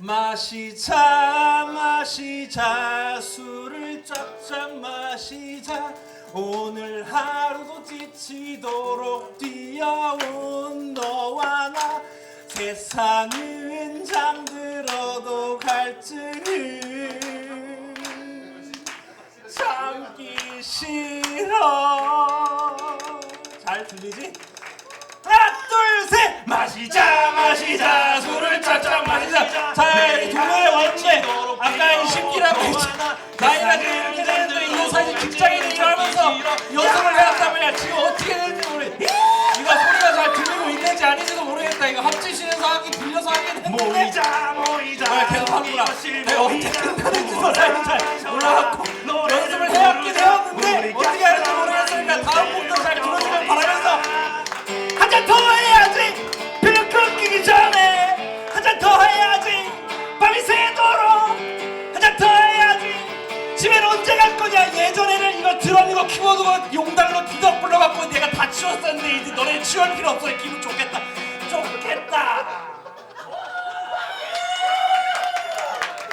마시자 마시자 술을 쫙쫙 마시자. 오늘 하루도 지치도록 뛰어온 너와 나. 세상은 잠들어도 갈증을 참기 싫어. 잘 들리지? 하나 둘 셋. 마시자 마시자 술을 쫙쫙 마시자 자이 동호회 왔는데 아까 이 심기라고 했잖아 나이가 이렇게 되는데 이 사실 직장인이 일하면서 연습을 해왔단 말이야 지금 어떻게 되는지 모르 이거 소리가 잘 들리고 있는지 아닌지도 모르겠다. 이거 합치시면서 하기 빌려서 하긴 했는데. 모이자 모이자. 아, 계속 하는구나. 내가 언제 끝나는지도 잘, 잘 드럼 이거 키보드 거 용달로 뒤덕 불러갖고 내가 다 치웠었는데 이제 너네 치울 필요 없어. 기분 좋겠다. 좋겠다.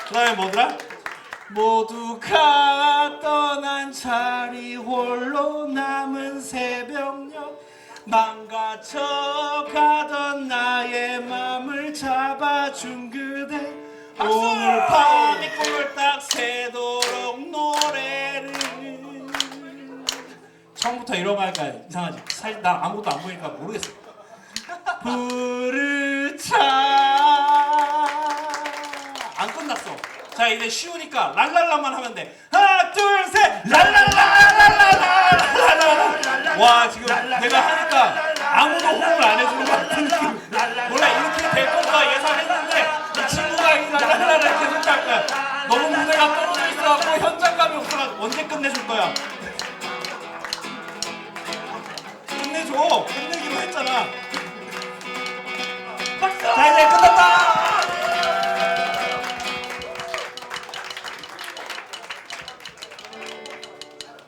그 다음에 뭐더라? 모두가 떠난 자리 홀로 남은 새벽녘 망가져 가던 나의 맘을 잡아준 그대 오늘 밤이 꿈을 딱 처음부터 이런 거 할까 이상하지? 사실 나 아무것도 안 보니까 모르겠어 부르자 안 끝났어. 자 이제 쉬우니까 랄랄라만 하면 돼. 하나 둘 셋. 랄랄라랄랄랄랄랄랄랄. 와 지금 내가 하니까 아무도 호응을 안 해주는 것 같은 느낌. 원래 이렇게 될 건가 예상했는데 이 친구가 이 랄랄라랄 계속 할 거야. 너무 무대가 떨어져 있어갖고 현장감이 없어가지고 언제 끝내줄 거야? 끝내줘. 끝내기로 했잖아.